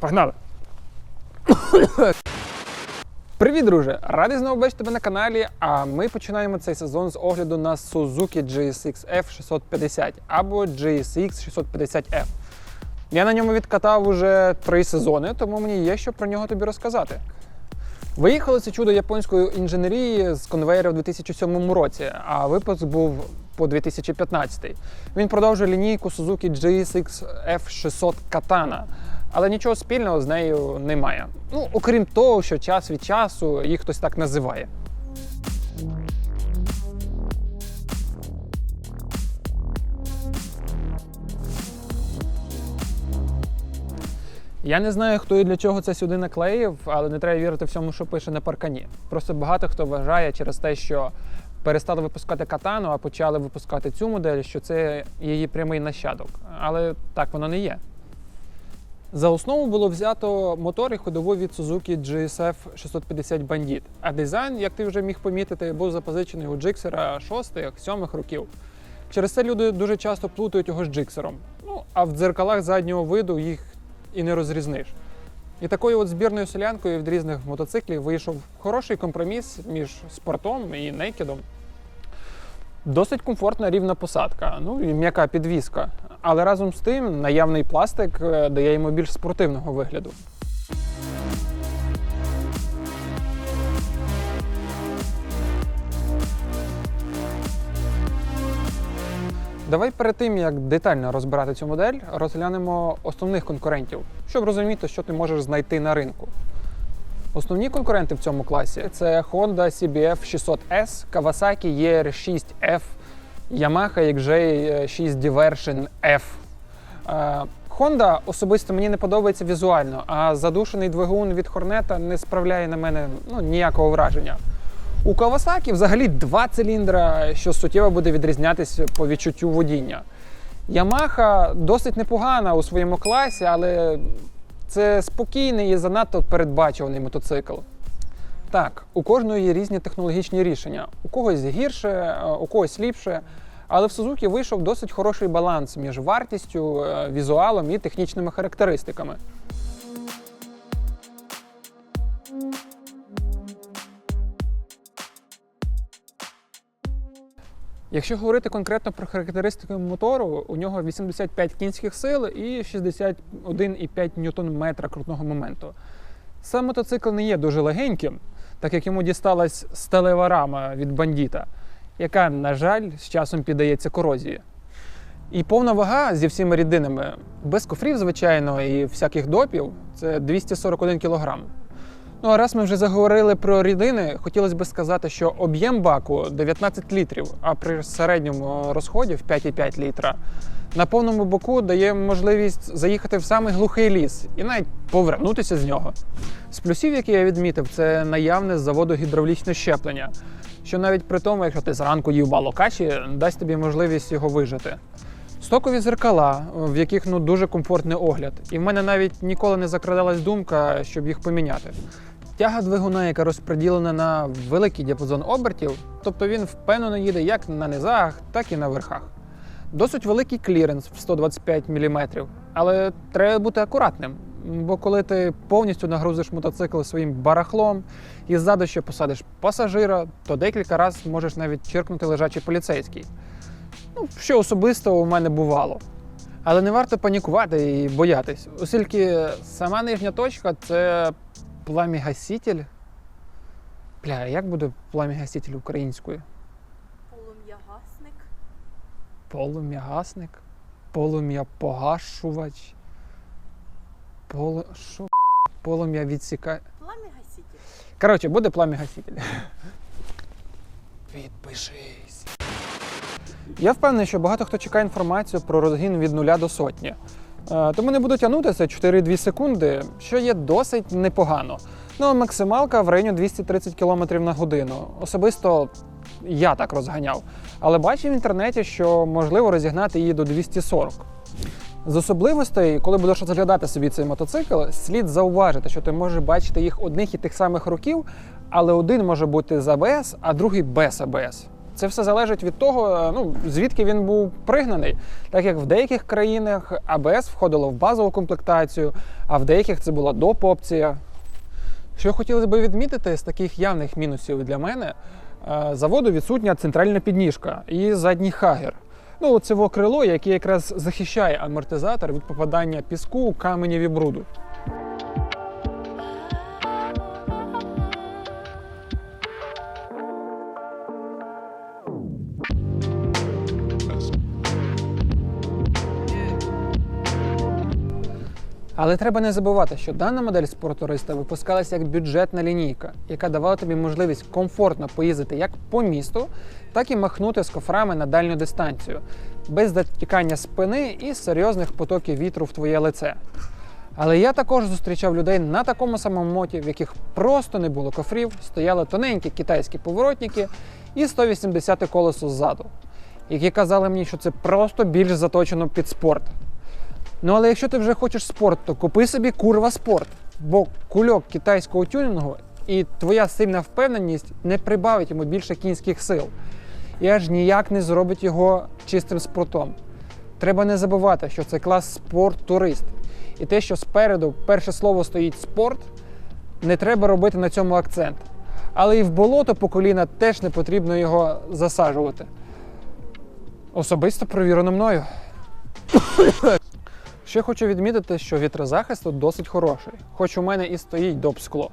Погнали! Привіт, друже! Радий знову бачити тебе на каналі. А ми починаємо цей сезон з огляду на Suzuki GSX F650 або GSX 650F. Я на ньому відкатав уже три сезони, тому мені є що про нього тобі розказати. Виїхало це чудо японської інженерії з конвейера в 2007 році, а випуск був по 2015. Він продовжує лінійку Suzuki GSX F600 Katana, але нічого спільного з нею немає. Ну, окрім того, що час від часу їх хтось так називає. Я не знаю, хто і для чого це сюди наклеїв, але не треба вірити всьому, що пише на паркані. Просто багато хто вважає через те, що перестали випускати катану, а почали випускати цю модель, що це її прямий нащадок. Але так воно не є. За основу було взято мотор і ходову від Suzuki GSF 650 Bandit. А дизайн, як ти вже міг помітити, був запозичений у джиксера 6-7 років. Через це люди дуже часто плутають його з джиксером. Ну, а в дзеркалах заднього виду їх і не розрізниш. І такою от збірною солянкою від різних мотоциклів вийшов хороший компроміс між спортом і нейкідом. Досить комфортна рівна посадка, ну і м'яка підвіска. Але разом з тим наявний пластик е, дає йому більш спортивного вигляду. Давай перед тим, як детально розбирати цю модель, розглянемо основних конкурентів, щоб розуміти, що ти можеш знайти на ринку. Основні конкуренти в цьому класі це Honda CBF 600S, Kawasaki ER6F, Yamaha XJ6 Diversion F. Е, Honda особисто мені не подобається візуально, а задушений двигун від Hornet не справляє на мене ну, ніякого враження. У Kawasaki взагалі два циліндра, що суттєво буде відрізнятися по відчуттю водіння. Yamaha досить непогана у своєму класі, але це спокійний і занадто передбачуваний мотоцикл. Так, у кожної є різні технологічні рішення. У когось гірше, е, у когось ліпше. Але в Suzuki вийшов досить хороший баланс між вартістю, е, візуалом і технічними характеристиками. Якщо говорити конкретно про характеристики мотору, у нього 85 кінських сил і 61,5 ньютон-метра крутного моменту. Сам мотоцикл не є дуже легеньким, так як йому дісталась сталева рама від бандіта, яка, на жаль, з часом піддається корозії. І повна вага зі всіма рідинами, без кофрів, звичайно, і всяких допів це 241 кг. Ну а раз ми вже заговорили про рідини, хотілося б сказати, що об'єм баку 19 літрів, а при середньому розході в 5,5 літра на повному боку дає можливість заїхати в самий глухий ліс і навіть повернутися з нього. З плюсів, які я відмітив, це наявне з заводу гідравлічне щеплення, що навіть при тому, якщо ти зранку їв бало каші, дасть тобі можливість його вижити. Стокові зеркала, в яких ну дуже комфортний огляд, і в мене навіть ніколи не закрадалась думка, щоб їх поміняти. Тяга двигуна, яка розподілена на великий діапазон обертів, тобто він впевнено їде як на низах, так і на верхах. Досить великий кліренс в 125 мм, але треба бути акуратним. Бо коли ти повністю нагрузиш мотоцикл своїм барахлом і ззаду ще посадиш пасажира, то декілька разів можеш навіть черкнути лежачий поліцейський. Ну, що особисто у мене бувало. Але не варто панікувати і боятись, оскільки сама нижня точка це пламігаситель. Бля, як буде пламігаситель українською? Полум'ягасник. Полум'ягасник, полум'я-погашувач. Полу... Що? Полум'я відсікає. Плам'ягаситель. Коротше, буде пламігаситель. Підпишись. Я впевнений, що багато хто чекає інформацію про розгін від нуля до сотні. Е, Тому не буду тягнути це 4-2 секунди, що є досить непогано. Ну, а максималка в районі 230 км на годину. Особисто я так розганяв. Але бачив в інтернеті, що можливо розігнати її до 240. З особливостей, коли будеш розглядати собі цей мотоцикл, слід зауважити, що ти можеш бачити їх одних і тих самих років, але один може бути з АБС, а другий без АБС. Це все залежить від того, е, ну, звідки він був пригнаний. Так як в деяких країнах АБС входило в базову комплектацію, а в деяких це була доп. опція. Що хотілося б відмітити з таких явних мінусів для мене, заводу відсутня центральна підніжка і задній хагер. Ну, це крило, яке якраз захищає амортизатор від попадання піску, каменів і бруду. Але треба не забувати, що дана модель спортуриста випускалася як бюджетна лінійка, яка давала тобі можливість комфортно поїздити як по місту, так і махнути з кофрами на дальню дистанцію, без затікання спини і серйозних потоків вітру в твоє лице. Але я також зустрічав людей на такому самому моті, в яких просто не було кофрів, стояли тоненькі китайські поворотники і 180 колесо ззаду, які казали мені, що це просто більш заточено під спорт. Ну але якщо ти вже хочеш спорт, то купи собі курва спорт, бо кульок китайського тюнінгу і твоя сильна впевненість не прибавить йому більше кінських сил і аж ніяк не зробить його чистим спортом. Треба не забувати, що це клас спорт-турист. І те, що спереду перше слово стоїть спорт, не треба робити на цьому акцент. Але і в болото по коліна теж не потрібно його засаджувати. Особисто провірено мною. Ще хочу відмітити, що вітрозахист тут досить хороший, хоч у мене і стоїть доп скло.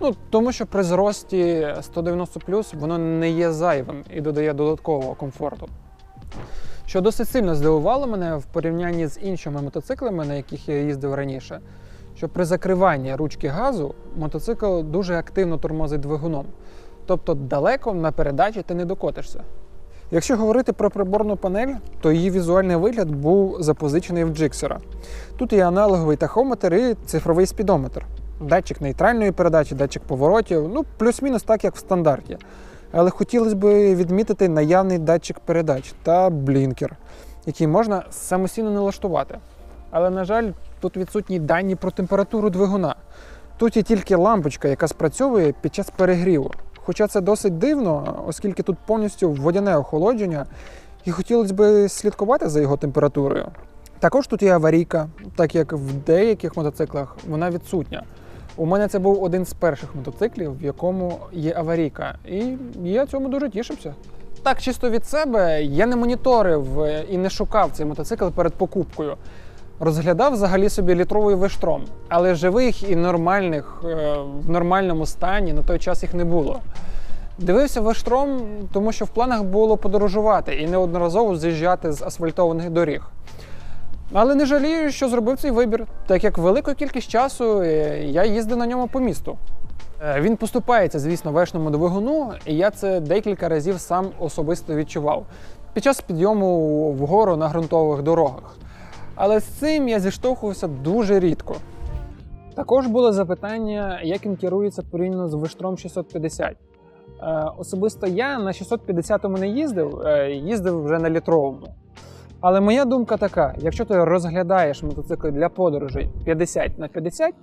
Ну, тому що при зрості 190 воно не є зайвим і додає додаткового комфорту. Що досить сильно здивувало мене в порівнянні з іншими мотоциклами, на яких я їздив раніше, що при закриванні ручки газу мотоцикл дуже активно тормозить двигуном. Тобто далеко на передачі ти не докотишся. Якщо говорити про приборну панель, то її візуальний вигляд був запозичений в Джиксера. Тут є аналоговий тахометр і цифровий спідометр, датчик нейтральної передачі, датчик поворотів, ну плюс-мінус так, як в стандарті. Але хотілося б відмітити наявний датчик передач та блінкер, який можна самостійно налаштувати. Але, на жаль, тут відсутні дані про температуру двигуна. Тут є тільки лампочка, яка спрацьовує під час перегріву. Хоча це досить дивно, оскільки тут повністю водяне охолодження, і хотілося б слідкувати за його температурою. Також тут є аварійка, так як в деяких мотоциклах вона відсутня. У мене це був один з перших мотоциклів, в якому є аварійка, і я цьому дуже тішився. Так, чисто від себе я не моніторив е, і не шукав цей мотоцикл перед покупкою. Розглядав взагалі собі літровий вештром, але живих і нормальних е, в нормальному стані на той час їх не було. Дивився вештром, тому що в планах було подорожувати і неодноразово з'їжджати з асфальтованих доріг. Але не жалію, що зробив цей вибір, так як велику кількість часу е, я їздив на ньому по місту. Е, Він поступається, звісно, вешному двигуну, і я це декілька разів сам особисто відчував під час підйому вгору на ґрунтових дорогах. Але з цим я зіштовхувався дуже рідко. Також було запитання, як він керується порівняно з Вештром 650. Е, особисто я на 650-му не їздив, е, їздив вже на літровому. Але моя думка така: якщо ти розглядаєш мотоцикл для подорожей 50 на 50,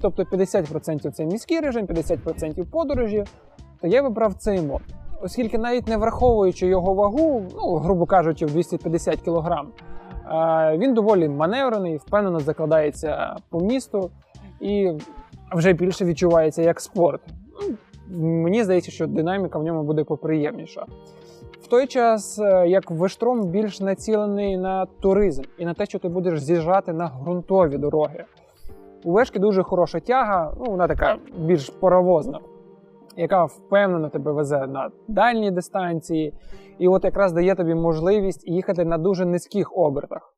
тобто 50% це міський режим, 50% подорожі, то я вибрав цей мод. Оскільки навіть не враховуючи його вагу, ну, грубо кажучи, в 250 кг, він доволі маневрений, впевнено закладається по місту і вже більше відчувається як спорт. Ну, Мені здається, що динаміка в ньому буде поприємніша. В той час, е, як вештром більш націлений на туризм і на те, що ти будеш з'їжджати на ґрунтові дороги. У вешки дуже хороша тяга, ну вона така більш паровозна, яка впевнено тебе везе на дальні дистанції, і от якраз дає тобі можливість їхати на дуже низьких обертах.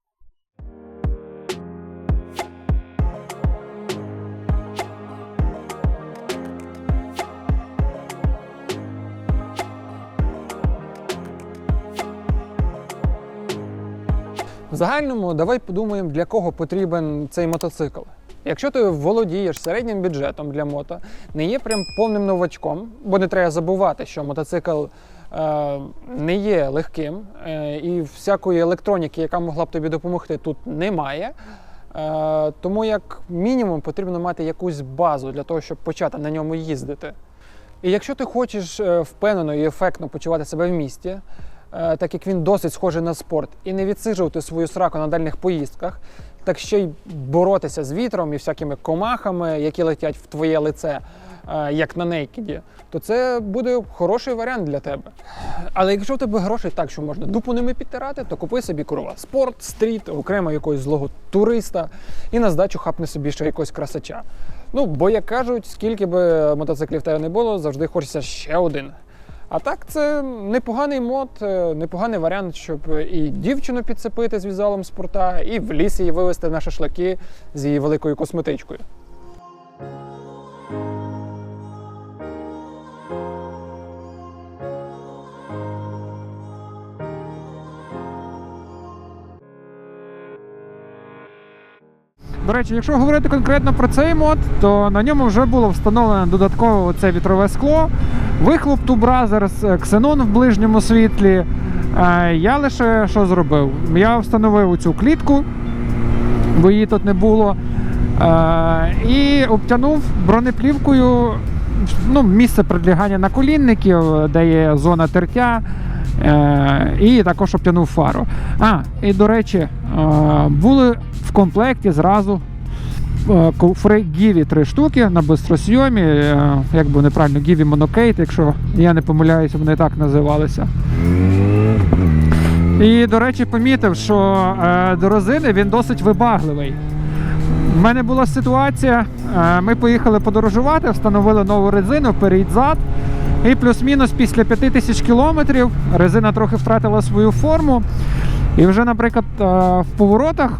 В загальному давай подумаємо, для кого потрібен цей мотоцикл. Якщо ти володієш середнім бюджетом для мото, не є прям повним новачком, бо не треба забувати, що мотоцикл е, не є легким, е, і всякої електроніки, яка могла б тобі допомогти, тут немає. Е, тому як мінімум потрібно мати якусь базу для того, щоб почати на ньому їздити. І якщо ти хочеш впевнено і ефектно почувати себе в місті, так як він досить схожий на спорт, і не відсиджувати свою сраку на дальніх поїздках, так ще й боротися з вітром і всякими комахами, які летять в твоє лице, е, як на нейкіді, то це буде хороший варіант для тебе. Але якщо в тебе грошей так, що можна дупу ними підтирати, то купи собі курва спорт, стріт, окремо якогось злого туриста і на здачу хапни собі ще якогось красача. Ну, бо як кажуть, скільки би мотоциклів тебе не було, завжди хочеться ще один. А так, це непоганий мод, е, непоганий варіант, щоб і дівчину підцепити з візуалом спорта, і в ліс її вивезти на шашлики з її великою косметичкою. До речі, якщо говорити конкретно про цей мод, то на ньому вже було встановлено додатково це вітрове скло, вихлоп Brothers, ксенон в ближньому світлі. Е, Я лише що зробив? Я встановив цю клітку, бо її тут не було. е, І обтягнув бронеплівкою ну, місце прилягання наколінників, де є зона тертя. Е, і також обтягнув фару. А, і до речі, е, були в комплекті зразу е, Гіві три штуки на бистросйомі. е, Як би неправильно, Гіві Монокейт, якщо я не помиляюся, вони так називалися. І, до речі, помітив, що е, до резини він досить вибагливий. У мене була ситуація, ми поїхали подорожувати, встановили нову резину перед-зад. І плюс-мінус після 5000 кілометрів резина трохи втратила свою форму. І вже, наприклад, в поворотах,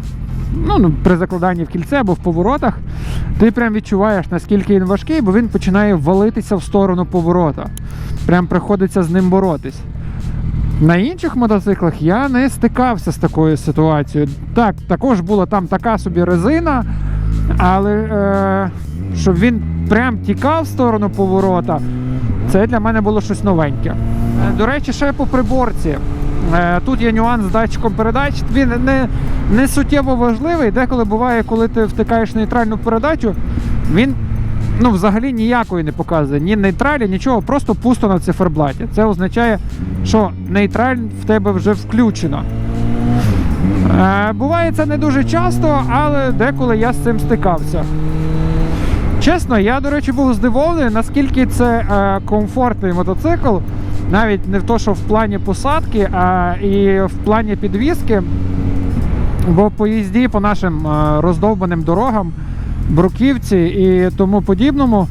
ну, ну, при закладанні в кільце або в поворотах, ти прям відчуваєш, наскільки він важкий, бо він починає валитися в сторону поворота. Прям приходиться з ним боротись. На інших мотоциклах я не стикався з такою ситуацією. Так, також була там така собі резина, але е, щоб він прям тікав в сторону поворота, це для мене було щось новеньке. Е, До речі, ще по приборці. Е, Тут є нюанс з датчиком передач. Він не, не суттєво важливий. Деколи буває, коли ти втикаєш нейтральну передачу, він ну, взагалі ніякої не показує. Ні нейтралі, нічого, просто пусто на циферблаті. Це означає, що нейтраль в тебе вже включено. Е, Буває це не дуже часто, але деколи я з цим стикався. Чесно, я, до речі, був здивований, наскільки це е, комфортний мотоцикл, навіть не в то, що в плані посадки, а і в плані підвіски. Бо по їзді по нашим е, роздовбаним дорогам, бруківці і тому подібному,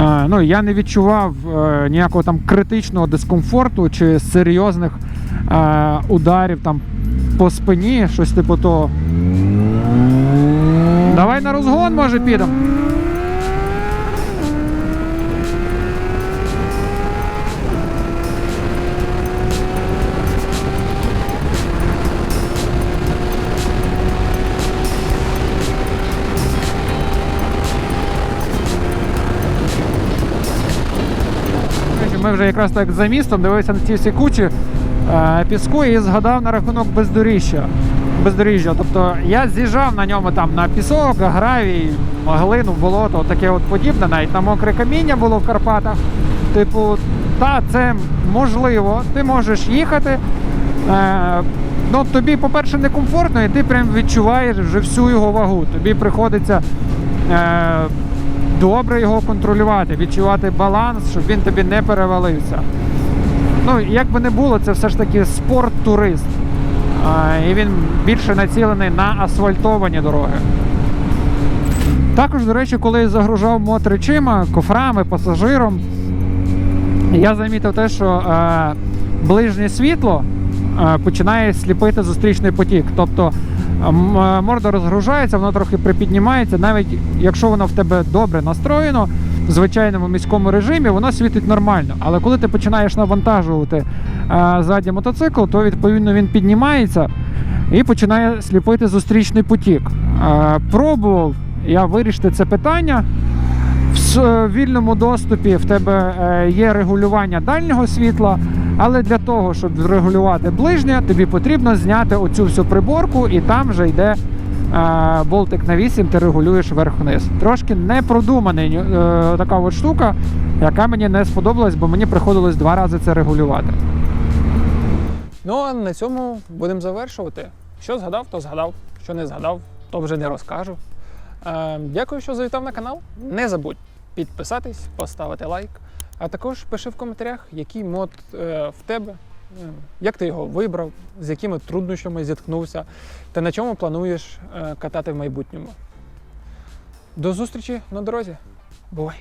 е, ну, я не відчував е, ніякого там критичного дискомфорту чи серйозних ударів там по спині, щось типу того. Давай на розгон, може, підемо. Ми вже якраз так за містом дивився на ці всі кучі е, піску і згадав на рахунок бездоріжжя. Бездоріжжя. Тобто я з'їжджав на ньому там на пісок, гравій, глину, болото, таке от подібне. Навіть на мокре каміння було в Карпатах. Типу, та, це можливо, ти можеш їхати. Е, ну, тобі, по-перше, некомфортно, і ти прям відчуваєш вже всю його вагу. Тобі приходиться. Е, добре його контролювати, відчувати баланс, щоб він тобі не перевалився. Ну, як би не було, це все ж таки спорт-турист. І він більше націлений на асфальтовані дороги. Також, до речі, коли я загружав мод речима, кофрами, пасажиром, я замітив те, що е, ближнє світло е, починає сліпити зустрічний потік. Тобто морда розгружається, воно трохи припіднімається, навіть якщо воно в тебе добре настроєно, в звичайному міському режимі воно світить нормально. Але коли ти починаєш навантажувати е, ззаді мотоцикл, то відповідно він піднімається і починає сліпити зустрічний потік. Е, пробував я вирішити це питання. В е, вільному доступі в тебе е, є регулювання дальнього світла, але для того, щоб регулювати ближнє, тобі потрібно зняти оцю всю приборку, і там вже йде е, болтик на 8, ти регулюєш вверх-вниз. Трошки непродуманий е, така от штука. яка мені не сподобалась, бо мені приходилось два рази це регулювати. Ну а на цьому будемо завершувати. Що згадав, то згадав. Що не згадав, то вже не розкажу. Е, дякую, що завітав на канал. Не забудь підписатись, поставити лайк. А також пиши в коментарях, який мод е, в тебе, е, як ти його вибрав, з якими труднощами зіткнувся, та на чому плануєш е, катати в майбутньому. До зустрічі на дорозі. Бувай!